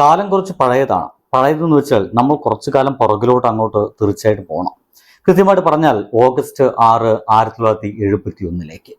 കാലം കുറച്ച് പഴയതാണ്. പഴയതെന്ന് വെച്ചാൽ നമ്മൾ കുറച്ചു കാലം പുറകിലോട്ട് അങ്ങോട്ട് തീർച്ചയായിട്ടും പോകണം. കൃത്യമായിട്ട് പറഞ്ഞാൽ ഓഗസ്റ്റ് ആറ് ആയിരത്തി തൊള്ളായിരത്തി എഴുപത്തി ഒന്നിലേക്ക്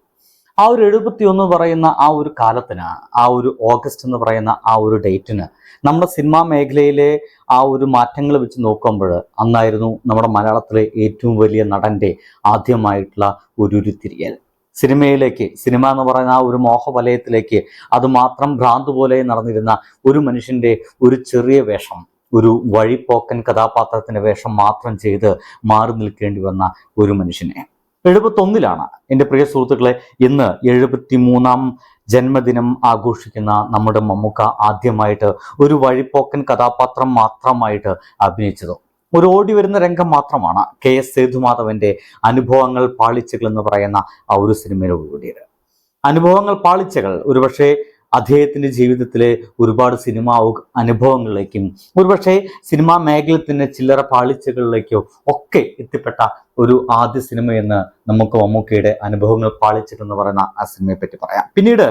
ആ ഒരു എഴുപത്തി ഒന്ന് പറയുന്ന ആ ഒരു കാലത്തിന് ആ ഒരു ഓഗസ്റ്റ് എന്ന് പറയുന്ന ആ ഒരു ഡേറ്റിന് നമ്മുടെ സിനിമാ മേഖലയിലെ ആ ഒരു മാറ്റങ്ങൾ വെച്ച് നോക്കുമ്പോൾ അന്നായിരുന്നു നമ്മുടെ മലയാളത്തിലെ ഏറ്റവും വലിയ നടന്റെ ആദ്യമായിട്ടുള്ള ഒരു ഉരുത്തിരിയൽ. സിനിമയിലേക്ക് സിനിമ എന്ന് പറയുന്ന ആ ഒരു മോഹവലയത്തിലേക്ക് അത് മാത്രം ഭ്രാന്ത് പോലെ നടന്നിരുന്ന ഒരു മനുഷ്യന്റെ ഒരു ചെറിയ വേഷം ഒരു വഴിപ്പോക്കൻ കഥാപാത്രത്തിന്റെ വേഷം മാത്രം ചെയ്ത് മാറി നിൽക്കേണ്ടി വന്ന ഒരു മനുഷ്യനെ. എഴുപത്തൊന്നിലാണ്. എന്റെ പ്രിയ സുഹൃത്തുക്കളെ ഇന്ന് എഴുപത്തി മൂന്നാം ജന്മദിനം ആഘോഷിക്കുന്ന നമ്മുടെ മമ്മൂക്ക ആദ്യമായിട്ട് ഒരു വഴിപ്പോക്കൻ കഥാപാത്രം മാത്രമായിട്ട് അഭിനയിച്ചത്. ഒരു ഓടി വരുന്ന രംഗം മാത്രമാണ് കെ എസ് സേതുമാധവന്റെ അനുഭവങ്ങൾ പാളിച്ചകൾ എന്ന് പറയുന്ന ആ ഒരു സിനിമയിലൂടെയത് അനുഭവങ്ങൾ പാളിച്ചകൾ. ഒരുപക്ഷെ അദ്ദേഹത്തിന്റെ ജീവിതത്തിലെ ഒരുപാട് സിനിമാ അനുഭവങ്ങളിലേക്കും ഒരുപക്ഷെ സിനിമാ മേഖലയിൽ തന്നെ ചില്ലറ പാളിച്ചകളിലേക്കോ ഒക്കെ എത്തിപ്പെട്ട ഒരു ആദ്യ സിനിമയെന്ന് നമുക്ക് മമ്മൂക്കയുടെ അനുഭവങ്ങൾ പാളിച്ചകൾ എന്ന് പറയുന്ന ആ സിനിമയെ പറ്റി പറയാം. പിന്നീട്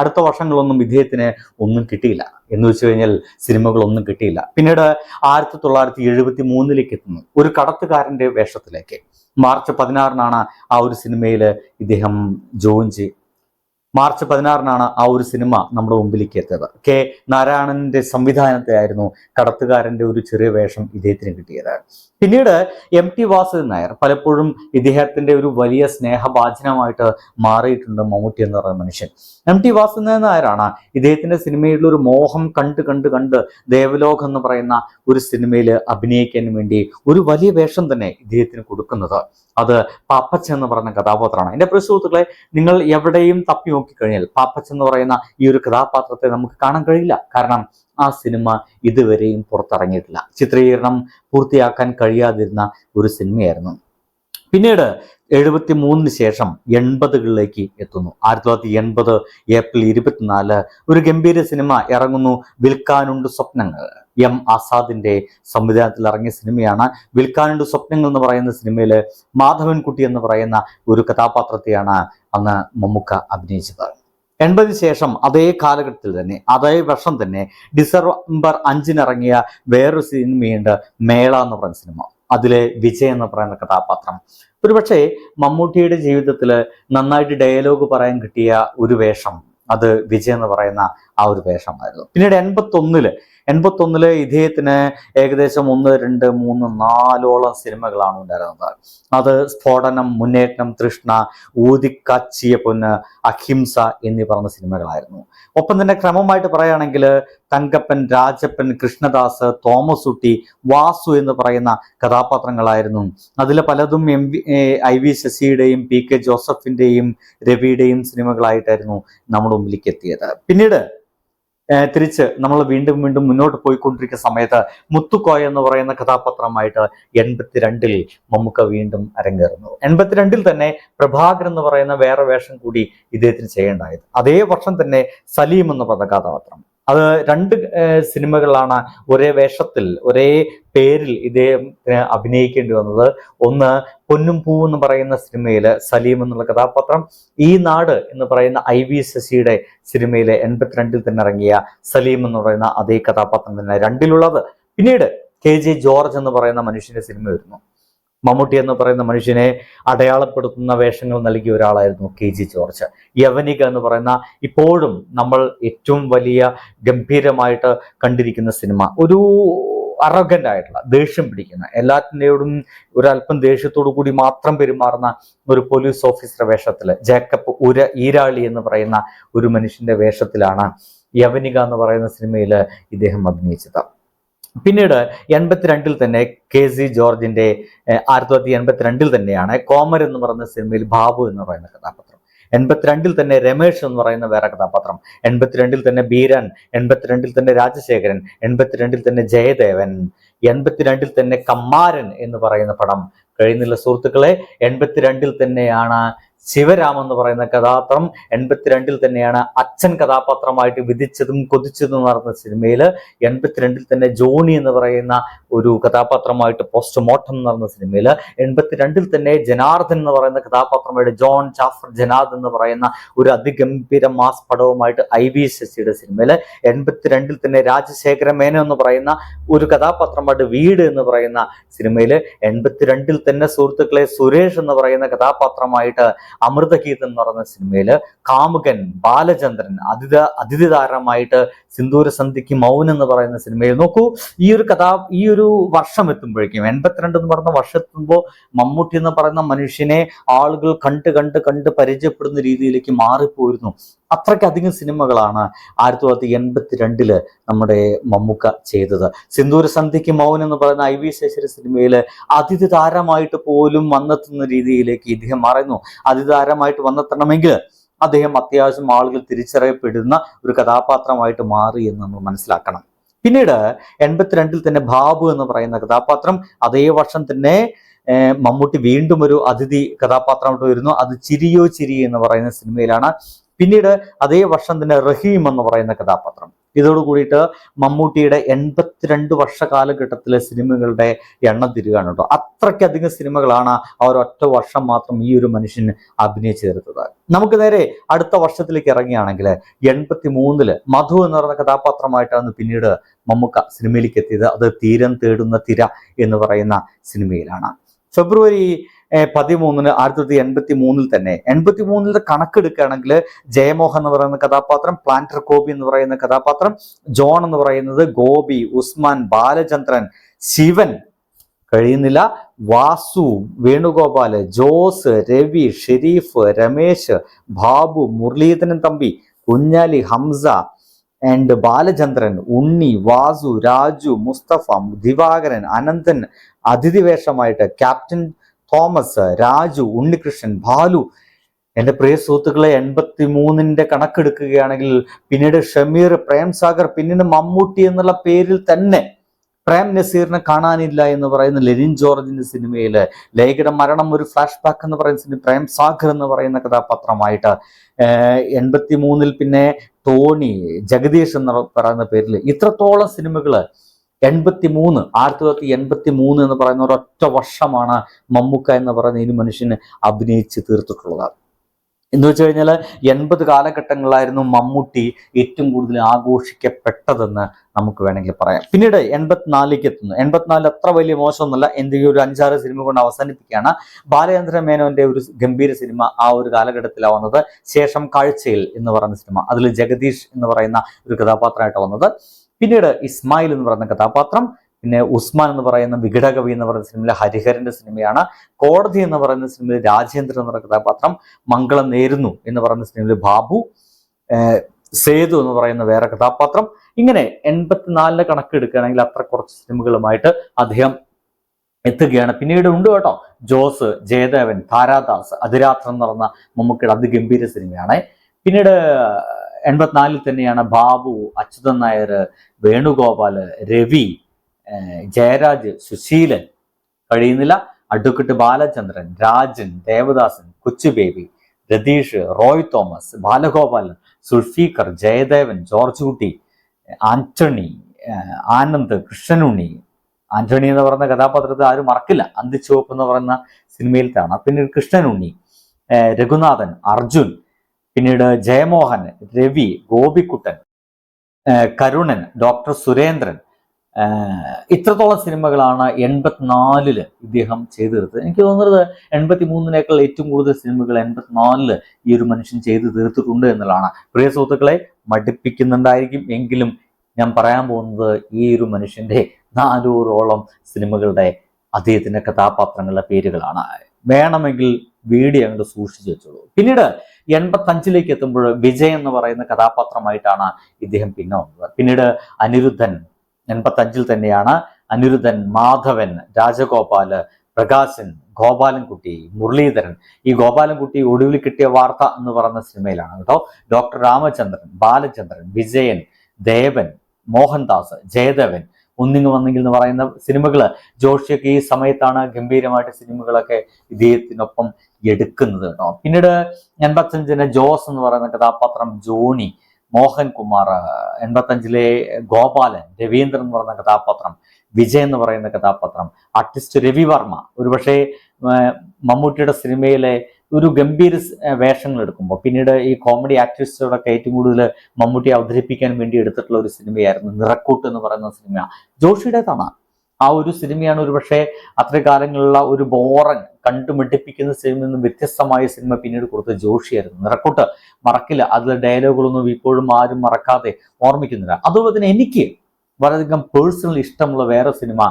അടുത്ത വർഷങ്ങളൊന്നും ഇദ്ദേഹത്തിന് ഒന്നും കിട്ടിയില്ല. എന്ന് വെച്ച് കഴിഞ്ഞാൽ സിനിമകളൊന്നും കിട്ടിയില്ല. പിന്നീട് ആയിരത്തി തൊള്ളായിരത്തി എഴുപത്തി മൂന്നിലേക്ക് എത്തുന്നു. ഒരു കടത്തുകാരന്റെ വേഷത്തിലേക്ക്. മാർച്ച് പതിനാറിനാണ് ആ ഒരു സിനിമയിൽ ഇദ്ദേഹം ജോയിൻ ചെയ്ത് മാർച്ച് പതിനാറിനാണ് ആ ഒരു സിനിമ നമ്മുടെ മുമ്പിലേക്ക് എത്തിയത്. കെ നാരായണന്റെ സംവിധാനത്തിലായിരുന്നു കടത്തുകാരന്റെ ഒരു ചെറിയ വേഷം ഇദ്ദേഹത്തിന് കിട്ടിയത്. പിന്നീട് എം ടി വാസുദേവൻ നായർ പലപ്പോഴും ഇദ്ദേഹത്തിന്റെ ഒരു വലിയ സ്നേഹഭാചനമായിട്ട് മാറിയിട്ടുണ്ട് മമ്മൂട്ടി എന്ന് പറയുന്ന മനുഷ്യൻ. എം ടി വാസുദേവൻ നായരാണ് ഇദ്ദേഹത്തിന്റെ സിനിമയിലുള്ള ഒരു മോഹം കണ്ട് കണ്ട് കണ്ട് ദേവലോകം എന്ന് പറയുന്ന ഒരു സിനിമയിൽ അഭിനയിക്കാൻ വേണ്ടി ഒരു വലിയ വേഷം തന്നെ ഇദ്ദേഹത്തിന് കൊടുക്കുന്നത്. അത് പാപ്പച്ച എന്ന് പറയുന്ന കഥാപാത്രമാണ്. എന്റെ പ്രിയ സുഹൃത്തുക്കളെ നിങ്ങൾ എവിടെയും തപ്പി നോക്കിക്കഴിഞ്ഞാൽ പാപ്പച്ച എന്ന് പറയുന്ന ഈ ഒരു കഥാപാത്രത്തെ നമുക്ക് കാണാൻ കഴിയില്ല. കാരണം ആ സിനിമ ഇതുവരെയും പുറത്തിറങ്ങിയിട്ടില്ല. ചിത്രീകരണം പൂർത്തിയാക്കാൻ കഴിയാതിരുന്ന ഒരു സിനിമയായിരുന്നു. പിന്നീട് എഴുപത്തി മൂന്നിന് ശേഷം എൺപതുകളിലേക്ക് എത്തുന്നു. ആയിരത്തി തൊള്ളായിരത്തി എൺപത് ഏപ്രിൽ ഇരുപത്തിനാല് ഒരു ഗംഭീര സിനിമ ഇറങ്ങുന്നു. വിൽക്കാനുണ്ട് സ്വപ്നങ്ങൾ. എം ആസാദിന്റെ സംവിധാനത്തിൽ ഇറങ്ങിയ സിനിമയാണ്. വിൽക്കാനുണ്ട് സ്വപ്നങ്ങൾ എന്ന് പറയുന്ന സിനിമയിൽ മാധവൻകുട്ടി എന്ന് പറയുന്ന ഒരു കഥാപാത്രത്തെയാണ് അന്ന് മമ്മൂക്ക അഭിനയിച്ചത്. എൺപതിന് ശേഷം അതേ കാലഘട്ടത്തിൽ തന്നെ അതേ വർഷം തന്നെ ഡിസംബർ അഞ്ചിന് ഇറങ്ങിയ വേറൊരു സിനിമയുണ്ട് മേള എന്ന് പറയുന്ന സിനിമ അതിലെ വിജയ് എന്ന് പറയുന്ന കഥാപാത്രം. ഒരുപക്ഷെ മമ്മൂട്ടിയുടെ ജീവിതത്തിൽ നന്നായിട്ട് ഡയലോഗ് പറയാൻ കിട്ടിയ ഒരു വേഷം അത് വിജയ് എന്ന് പറയുന്ന ആ ഒരു വേഷമായിരുന്നു. പിന്നീട് എൺപത്തി ഒന്നിൽ എൺപത്തി ഒന്നിൽ ഇദ്ദേഹത്തിന് ഏകദേശം ഒന്ന് രണ്ട് മൂന്ന് നാലോളം സിനിമകളാണ് ഉണ്ടായിരുന്നത്. അത് സ്ഫോടനം മുന്നേറ്റം തൃഷ്ണ ഊതിക്കാച്ചിയ പൊന്ന് അഹിംസ എന്നീ പറഞ്ഞ സിനിമകളായിരുന്നു. ഒപ്പം തന്നെ ക്രമമായിട്ട് പറയുകയാണെങ്കിൽ തങ്കപ്പൻ രാജപ്പൻ കൃഷ്ണദാസ് തോമസ് ഉട്ടി വാസു എന്ന് പറയുന്ന കഥാപാത്രങ്ങളായിരുന്നു. അതിൽ പലതും എം വി ഐ വി ശശിയുടെയും പി കെ ജോസഫിന്റെയും രവിയുടെയും സിനിമകളായിട്ടായിരുന്നു നമ്മുടെ മുമ്പിലേക്ക് എത്തിയത്. പിന്നീട് തിരിച്ച് നമ്മൾ വീണ്ടും വീണ്ടും മുന്നോട്ട് പോയിക്കൊണ്ടിരിക്കുന്ന സമയത്ത് മുത്തുക്കോയ എന്ന് പറയുന്ന കഥാപാത്രമായിട്ട് എൺപത്തിരണ്ടിൽ മമ്മൂക്ക വീണ്ടും അരങ്ങേറുന്നു. എൺപത്തിരണ്ടിൽ തന്നെ പ്രഭാകർ എന്ന് പറയുന്ന വേറെ വേഷം കൂടി ഇദ്ദേഹത്തിന് ചെയ്യേണ്ടായത്. അതേ വർഷം തന്നെ സലീം എന്ന പറഞ്ഞ കഥാപാത്രം അത് രണ്ട് സിനിമകളാണ് ഒരേ വേഷത്തിൽ ഒരേ പേരിൽ ഇദ്ദേഹം അഭിനയിക്കേണ്ടി വന്നത്. ഒന്ന് പൊന്നും പൂ എന്ന് പറയുന്ന സിനിമയിൽ സലീം എന്നുള്ള കഥാപാത്രം. ഈ നാട് എന്ന് പറയുന്ന ഐ വി ശശിയുടെ സിനിമയിലെ എൺപത്തിരണ്ടിൽ തന്നെ ഇറങ്ങിയ സലീം എന്ന് പറയുന്ന അതേ കഥാപാത്രം തന്നെ രണ്ടിലുള്ളത്. പിന്നീട് കെ ജെ ജോർജ് എന്ന് പറയുന്ന മനുഷ്യന്റെ സിനിമ വരുന്നു. മമ്മൂട്ടി എന്ന് പറയുന്ന മനുഷ്യനെ അടയാളപ്പെടുത്തുന്ന വേഷങ്ങൾ നൽകിയ ഒരാളായിരുന്നു കെ ജി ജോർജ്. യവനിക എന്ന് പറയുന്ന ഇപ്പോഴും നമ്മൾ ഏറ്റവും വലിയ ഗംഭീരമായിട്ട് കണ്ടിരിക്കുന്ന സിനിമ. ഒരു അറഗന്റ് ആയിട്ടുള്ള ദേഷ്യം പിടിക്കുന്ന എല്ലാത്തിന്റെയോടും ഒരല്പം ദേഷ്യത്തോടു കൂടി മാത്രം പെരുമാറുന്ന ഒരു പോലീസ് ഓഫീസറുടെ വേഷത്തിൽ ജേക്കബ് ഉര ഈരാളി എന്ന് പറയുന്ന ഒരു മനുഷ്യന്റെ വേഷത്തിലാണ് യവനിക എന്ന് പറയുന്ന സിനിമയിൽ ഇദ്ദേഹം അഭിനയിച്ചത്. പിന്നീട് എൺപത്തിരണ്ടിൽ തന്നെ കെ സി ജോർജിന്റെ ആയിരത്തി തൊള്ളായിരത്തി എൺപത്തിരണ്ടിൽ തന്നെയാണ് കോമർ എന്ന് പറയുന്ന സിനിമയിൽ ബാബു എന്ന് പറയുന്ന കഥാപാത്രം. എൺപത്തിരണ്ടിൽ തന്നെ രമേഷ് എന്ന് പറയുന്ന വേറെ കഥാപാത്രം. എൺപത്തിരണ്ടിൽ തന്നെ ബീരൻ എൺപത്തിരണ്ടിൽ തന്നെ രാജശേഖരൻ എൺപത്തിരണ്ടിൽ തന്നെ ജയദേവൻ എൺപത്തിരണ്ടിൽ തന്നെ കമ്മാരൻ എന്ന് പറയുന്ന പടം. കഴിയുന്നില്ല സുഹൃത്തുക്കളെ എൺപത്തിരണ്ടിൽ തന്നെയാണ് ശിവരാം എന്ന് പറയുന്ന കഥാപാത്രം എൺപത്തിരണ്ടിൽ തന്നെയാണ് അച്ഛൻ കഥാപാത്രമായിട്ട് വിധിച്ചതും കൊതിച്ചതും നടന്ന സിനിമയിൽ എൺപത്തിരണ്ടിൽ തന്നെ ജോണി എന്ന് പറയുന്ന ഒരു കഥാപാത്രമായിട്ട് പോസ്റ്റ്മോർട്ടം എന്ന് പറയുന്ന സിനിമയിൽ എൺപത്തിരണ്ടിൽ തന്നെ ജനാർദ്ദൻ എന്ന് പറയുന്ന കഥാപാത്രമായിട്ട് ജോൺ ജാഫർ ജനാദ് എന്ന് പറയുന്ന ഒരു അതിഗംഭീര മാസ് പടവുമായിട്ട് ഐ വി ശശിയുടെ സിനിമയിൽ എൺപത്തിരണ്ടിൽ തന്നെ രാജശേഖര മേനോൻ എന്ന് പറയുന്ന ഒരു കഥാപാത്രമായിട്ട് വീട് എന്ന് പറയുന്ന സിനിമയിൽ എൺപത്തിരണ്ടിൽ തന്നെ സുഹൃത്തുക്കളെ സുരേഷ് എന്ന് പറയുന്ന കഥാപാത്രമായിട്ട് അമൃതഗീതം എന്ന് പറയുന്ന സിനിമയിൽ കാമുകൻ ബാലചന്ദ്രൻ അതിഥ അതിഥി താരമായിട്ട് സിന്ദൂര സന്ധിക്ക് മൗൻ എന്ന് പറയുന്ന സിനിമയിൽ നോക്കൂ ഈ ഒരു കഥാ ഈ ഒരു വർഷം എത്തുമ്പോഴേക്കും എൺപത്തിരണ്ട് എന്ന് പറയുന്ന വർഷം എത്തുമ്പോൾ മമ്മൂട്ടി എന്ന് പറയുന്ന മനുഷ്യനെ ആളുകൾ കണ്ട് കണ്ട് കണ്ട് പരിചയപ്പെടുന്ന രീതിയിലേക്ക് മാറിപ്പോയിരുന്നു അത്രയ്ക്കധികം സിനിമകളാണ് ആയിരത്തി തൊള്ളായിരത്തി എൺപത്തി രണ്ടിൽ നമ്മുടെ മമ്മൂക്ക ചെയ്തത്. സിന്ദൂര സന്ധിക്ക് മൗൻ എന്ന് പറയുന്ന ഐ വി ശേഷര സിനിമയിൽ അതിഥി താരമായിട്ട് പോലും വന്നെത്തുന്ന രീതിയിലേക്ക് ഇദ്ദേഹം മറയുന്നു അതിഥി താരമായിട്ട് വന്നെത്തണമെങ്കിൽ അദ്ദേഹം അത്യാവശ്യം ആളുകൾ തിരിച്ചറിയപ്പെടുന്ന ഒരു കഥാപാത്രമായിട്ട് മാറി എന്ന് നമ്മൾ മനസ്സിലാക്കണം. പിന്നീട് എൺപത്തിരണ്ടിൽ തന്നെ ബാബു എന്ന് പറയുന്ന കഥാപാത്രം അതേ വർഷം തന്നെ മമ്മൂട്ടി വീണ്ടും ഒരു അതിഥി കഥാപാത്രമായിട്ട് വരുന്നു. അത് ചിരിയോ ചിരി എന്ന് പറയുന്ന സിനിമയിലാണ് പിന്നീട് അതേ വർഷം തന്നെ റഹീം എന്ന് പറയുന്ന കഥാപാത്രം. ഇതോട് കൂടിയിട്ട് മമ്മൂട്ടിയുടെ എൺപത്തിരണ്ട് വർഷ കാലഘട്ടത്തിലെ സിനിമകളുടെ എണ്ണം തിരികാണ് കേട്ടോ. അത്രയ്ക്കധികം സിനിമകളാണ് ആ ഒറ്റ വർഷം മാത്രം ഈ ഒരു മനുഷ്യൻ അഭിനയിച്ചു തീർത്തത്. നമുക്ക് നേരെ അടുത്ത വർഷത്തിലേക്ക് ഇറങ്ങിയാണെങ്കിൽ എൺപത്തി മൂന്നിൽ മധു എന്ന് പറയുന്ന കഥാപാത്രമായിട്ടാണ് പിന്നീട് മമ്മൂക്ക സിനിമയിലേക്ക് എത്തിയത്. അത് തീരം തേടുന്ന തിര എന്ന് പറയുന്ന സിനിമയിലാണ്. ഫെബ്രുവരി പതിമൂന്നിന് ആയിരത്തി തൊള്ളായിരത്തി എൺപത്തി മൂന്നിൽ തന്നെ. എൺപത്തി മൂന്നിലെ കണക്കെടുക്കുകയാണെങ്കിൽ ജയമോഹൻ എന്ന് പറയുന്ന കഥാപാത്രം പ്ലാന്റർ കോബി എന്ന് പറയുന്ന കഥാപാത്രം ജോൺ എന്ന് പറയുന്നത് ഗോപി ഉസ്മാൻ ബാലചന്ദ്രൻ ശിവൻ കഴിയുന്നില്ല വാസു വേണുഗോപാൽ ജോസ് രവി ഷെരീഫ് രമേശ് ബാബു മുരളീധരൻ തമ്പി കുഞ്ഞാലി ഹംസ ആൻഡ് ബാലചന്ദ്രൻ ഉണ്ണി വാസു രാജു മുസ്തഫ ദിവാകരൻ അനന്തൻ അതിഥി വേഷമായിട്ട് ക്യാപ്റ്റൻ തോമസ് രാജു ഉണ്ണികൃഷ്ണൻ ബാലു. എന്റെ പ്രിയ സുഹൃത്തുക്കളെ എൺപത്തി മൂന്നിന്റെ കണക്കെടുക്കുകയാണെങ്കിൽ പിന്നീട് ഷമീർ പ്രേംസാഗർ പിന്നീട് മമ്മൂട്ടി എന്നുള്ള പേരിൽ തന്നെ പ്രേം നസീറിനെ കാണാനില്ല എന്ന് പറയുന്ന ലെനിൻ ജോർജിന്റെ സിനിമയിൽ ലേഖയുടെ മരണം ഒരു ഫ്ലാഷ് ബാക്ക് എന്ന് പറയുന്ന സിനിമ പ്രേം സാഗർ എന്ന് പറയുന്ന കഥാപാത്രമായിട്ട് എൺപത്തി മൂന്നിൽ പിന്നെ ടോണി ജഗദീഷ് എന്ന് പറയുന്ന പേരിൽ ഇത്രത്തോളം സിനിമകൾ എൺപത്തി മൂന്ന് ആയിരത്തി തൊള്ളായിരത്തി എൺപത്തി മൂന്ന് എന്ന് പറയുന്ന ഒരൊറ്റ വർഷമാണ് മമ്മൂക്ക എന്ന് പറയുന്ന ഈ മനുഷ്യന് അഭിനയിച്ച് തീർത്തിട്ടുള്ളത്. എന്ന് വെച്ച് കഴിഞ്ഞാൽ എൺപത് കാലഘട്ടങ്ങളിലായിരുന്നു മമ്മൂട്ടി ഏറ്റവും കൂടുതൽ ആഘോഷിക്കപ്പെട്ടതെന്ന് നമുക്ക് വേണമെങ്കിൽ പറയാം. പിന്നീട് എൺപത്തിനാലിലേക്ക് എത്തുന്നു. എൺപത്തിനാലിൽ അത്ര വലിയ മോശമൊന്നുമല്ല. എന്തെങ്കിലും ഒരു അഞ്ചാറ് സിനിമ കൊണ്ട് അവസാനിപ്പിക്കുകയാണ്. ബാലചന്ദ്ര മേനോന്റെ ഒരു ഗംഭീര സിനിമ ആ ഒരു കാലഘട്ടത്തിലാണ് വന്നത് ശേഷം കാഴ്ചയിൽ എന്ന് പറയുന്ന സിനിമ. അതിൽ ജഗദീഷ് എന്ന് പറയുന്ന ഒരു കഥാപാത്രമായിട്ട് വന്നത്. പിന്നീട് ഇസ്മായിൽ എന്ന് പറയുന്ന കഥാപാത്രം പിന്നെ ഉസ്മാൻ എന്ന് പറയുന്ന വിഘടകവി എന്ന് പറയുന്ന സിനിമയിലെ ഹരിഹരന്റെ സിനിമയാണ് കോടതി എന്ന് പറയുന്ന സിനിമയിൽ രാജേന്ദ്രൻ എന്ന് പറയുന്ന കഥാപാത്രം മംഗളം നേരുന്നു എന്ന് പറയുന്ന സിനിമയിൽ ബാബു സേതു എന്ന് പറയുന്ന വേറെ കഥാപാത്രം. ഇങ്ങനെ എൺപത്തിനാലിന്റെ കണക്ക് എടുക്കുകയാണെങ്കിൽ അത്ര കുറച്ച് സിനിമകളുമായിട്ട് അദ്ദേഹം എത്തുകയാണ്. പിന്നീട് ഉണ്ട് കേട്ടോ ജോസ് ജയദേവൻ താരാദാസ് അതിരാത്രം എന്ന് പറഞ്ഞ മമ്മൂക്കയുടെ അതിഗംഭീര സിനിമയാണ്. പിന്നീട് എൺപത്തിനാലിൽ തന്നെയാണ് ബാബു അച്യുതൻ നായർ വേണുഗോപാൽ രവി ജയരാജ് സുശീലൻ കഴിയുന്നില്ല അഡ്വക്കേറ്റ് ബാലചന്ദ്രൻ രാജൻ ദേവദാസൻ കൊച്ചുബേബി രതീഷ് റോയ് തോമസ് ബാലഗോപാലൻ സുൽഫീഖർ ജയദേവൻ ജോർജ് കുട്ടി ആന്റണി ആനന്ദ് കൃഷ്ണനുണ്ണി. ആന്റണി എന്ന് പറയുന്ന കഥാപാത്രത്തെ ആരും മറക്കില്ല. അന്തിച്ചുവപ്പ് എന്ന് പറയുന്ന സിനിമയിലത്താണ് പിന്നെ കൃഷ്ണനുണ്ണി രഘുനാഥൻ അർജുൻ പിന്നീട് ജയമോഹൻ രവി ഗോപിക്കുട്ടൻ കരുണൻ ഡോക്ടർ സുരേന്ദ്രൻ ഇത്രത്തോളം സിനിമകളാണ് എൺപത്തിനാലിൽ ഇദ്ദേഹം ചെയ്തു തീർത്തത് എനിക്ക് തോന്നുന്നത് എൺപത്തി മൂന്നിനേക്കാൾ ഏറ്റവും കൂടുതൽ സിനിമകൾ എൺപത്തിനാലിൽ ഈ ഒരു മനുഷ്യൻ ചെയ്തു തീർത്തിട്ടുണ്ട് എന്നുള്ളതാണ്. പ്രിയ സുഹൃത്തുക്കളെ മടുപ്പിക്കുന്നുണ്ടായിരിക്കും എങ്കിലും ഞാൻ പറയാൻ പോകുന്നത് ഈ ഒരു മനുഷ്യന്റെ നാനൂറോളം സിനിമകളുടെ അദ്ദേഹത്തിന്റെ കഥാപാത്രങ്ങളുടെ പേരുകളാണ്. വേണമെങ്കിൽ വീഡിയോ അങ്ങോട്ട് സൂക്ഷിച്ചു വെച്ചോളൂ. പിന്നീട് എൺപത്തഞ്ചിലേക്ക് എത്തുമ്പോൾ വിജയ് എന്ന് പറയുന്ന കഥാപാത്രമായിട്ടാണ് ഇദ്ദേഹം പിന്നെ വന്നത്. പിന്നീട് അനിരുദ്ധൻ എൺപത്തഞ്ചിൽ തന്നെയാണ് അനിരുദ്ധൻ മാധവൻ രാജഗോപാൽ പ്രകാശൻ ഗോപാലൻകുട്ടി മുരളീധരൻ. ഈ ഗോപാലൻകുട്ടി ഒടുവിൽ കിട്ടിയ വാർത്ത എന്ന് പറയുന്ന സിനിമയിലാണ് കേട്ടോ. ഡോക്ടർ രാമചന്ദ്രൻ ബാലചന്ദ്രൻ വിജയൻ ദേവൻ മോഹൻദാസ് ജയദേവൻ ഒന്നിങ്ങ് വന്നെങ്കിൽ എന്ന് പറയുന്ന സിനിമകൾ ജോഷിയൊക്കെ ഈ സമയത്താണ് ഗംഭീരമായിട്ട് സിനിമകളൊക്കെ ഇദ്ദേഹത്തിനൊപ്പം എടുക്കുന്നത് കേട്ടോ. പിന്നീട് എൺപത്തഞ്ചിന് ജോസ് എന്ന് പറയുന്ന കഥാപാത്രം ജോണി മോഹൻകുമാർ എൺപത്തഞ്ചിലെ ഗോപാലൻ രവീന്ദ്രൻ എന്ന് പറയുന്ന കഥാപാത്രം വിജയ് എന്ന് പറയുന്ന കഥാപാത്രം ആർട്ടിസ്റ്റ് രവിവർമ്മ ഒരുപക്ഷെ മമ്മൂട്ടിയുടെ സിനിമയിലെ ഒരു ഗംഭീര വേഷങ്ങൾ എടുക്കുമ്പോൾ പിന്നീട് ഈ കോമഡി ആക്ടേഴ്സുകളൊക്കെ ഏറ്റവും കൂടുതൽ മമ്മൂട്ടി അവതരിപ്പിക്കാൻ വേണ്ടി എടുത്തിട്ടുള്ള ഒരു സിനിമയായിരുന്നു നിറക്കൂട്ട് എന്ന് പറയുന്ന സിനിമ. ജോഷിയുടേതാണ്. ആ ഒരു സിനിമയാണ് ഒരുപക്ഷെ അത്ര കാലങ്ങളിലുള്ള ഒരു ബോറൻ കണ്ടു മിട്ടിപ്പിക്കുന്ന സിനിമയിൽ നിന്നും വ്യത്യസ്തമായ സിനിമ പിന്നീട് കൊടുത്ത ജോഷിയായിരുന്നു. നിറക്കൂട്ട്. മറക്കില്ല. അതിലെ ഡയലോഗുകളൊന്നും ഇപ്പോഴും ആരും മറക്കാതെ ഓർമ്മിക്കുന്നില്ല. അതുപോലെ തന്നെ എനിക്ക് വളരെയധികം പേഴ്സണൽ ഇഷ്ടമുള്ള വേറെ സിനിമ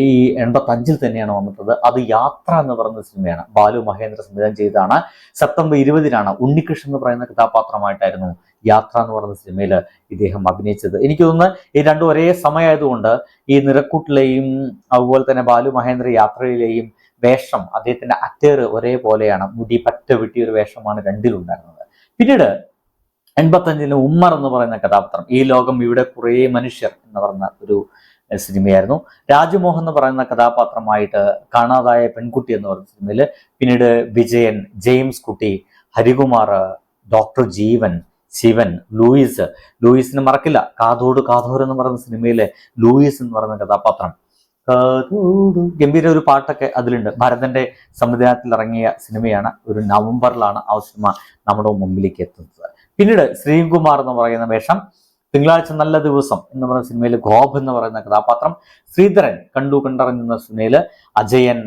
ഈ എൺപത്തഞ്ചിൽ തന്നെയാണ് വന്നിട്ടത് അത് യാത്ര എന്ന് പറയുന്ന സിനിമയാണ്. ബാലു മഹേന്ദ്ര സംവിധാനം ചെയ്തതാണ്. സെപ്റ്റംബർ ഇരുപതിനാണ് ഉണ്ണികൃഷ്ണൻ എന്ന് പറയുന്ന കഥാപാത്രമായിട്ടായിരുന്നു യാത്ര എന്ന് പറയുന്ന സിനിമയിൽ ഇദ്ദേഹം അഭിനയിച്ചത്. എനിക്ക് തോന്നുന്നു ഈ രണ്ടും ഒരേ സമയമായതുകൊണ്ട് ഈ നിറക്കൂട്ടിലെയും അതുപോലെ തന്നെ ബാലു മഹേന്ദ്ര യാത്രയിലെയും വേഷം അദ്ദേഹത്തിന്റെ അറ്റേറ് ഒരേപോലെയാണ്. മുടി പറ്റ വെട്ടിയ ഒരു വേഷമാണ് രണ്ടിലുണ്ടായിരുന്നത്. പിന്നീട് എൺപത്തഞ്ചിന് ഉമ്മർ എന്ന് പറയുന്ന കഥാപാത്രം ഈ ലോകം ഇവിടെ കുറേ മനുഷ്യർ എന്ന് പറഞ്ഞ ഒരു സിനിമയായിരുന്നു. രാജ്മോഹൻ എന്ന് പറയുന്ന കഥാപാത്രമായിട്ട് കാണാതായ പെൺകുട്ടി എന്ന് പറയുന്ന സിനിമയിൽ പിന്നീട് വിജയൻ ജെയിംസ് കുട്ടി ഹരികുമാർ ഡോക്ടർ ജീവൻ ശിവൻ ലൂയിസ്. ലൂയിസിന് മറക്കില്ല. കാതോട് കാതോട് എന്ന് പറയുന്ന സിനിമയിലെ ലൂയിസ് എന്ന് പറയുന്ന കഥാപാത്രം. ഗംഭീര ഒരു പാട്ടൊക്കെ അതിലുണ്ട്. ഭരതന്റെ സംവിധാനത്തിൽ ഇറങ്ങിയ സിനിമയാണ്. ഒരു നവംബറിലാണ് ആ സിനിമ നമ്മുടെ മുമ്പിലേക്ക് എത്തുന്നത്. പിന്നീട് ശ്രീകുമാർ എന്ന് പറയുന്ന വേഷം തിങ്കളാഴ്ച നല്ല ദിവസം എന്ന് പറയുന്ന സിനിമയിൽ ഗോപ് എന്ന് പറയുന്ന കഥാപാത്രം ശ്രീധരൻ കണ്ടു കണ്ടറിഞ്ഞുന്ന സിനിമയിൽ അജയൻ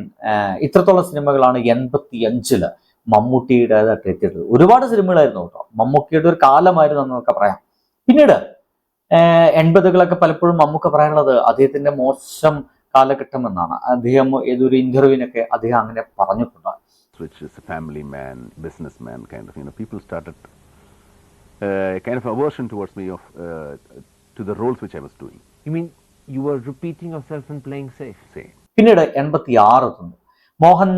ഇത്രത്തോളം സിനിമകളാണ് എൺപത്തി അഞ്ചിൽ മമ്മൂട്ടിയുടേതായിട്ട് എത്തിയത് ഒരുപാട് സിനിമകളായിരുന്നു കേട്ടോ മമ്മൂട്ടിയുടെ ഒരു കാലമായിരുന്നു എന്നൊക്കെ പറയാം പിന്നീട് എൺപതുകളൊക്കെ പലപ്പോഴും മമ്മൂക്ക പറയാനുള്ളത് അദ്ദേഹത്തിന്റെ മോശം കാലഘട്ടം എന്നാണ് അദ്ദേഹം ഏതൊരു ഇന്റർവ്യൂവിനൊക്കെ അദ്ദേഹം അങ്ങനെ പറഞ്ഞിട്ടുണ്ട് which is a family man, businessman kind of, you know, people started uh, kind of aversion towards me of uh, to the roles which I was doing. You mean you were repeating yourself and playing safe? പിന്നീട് എൺപത്തി ആറ് എത്തുന്നു Mohan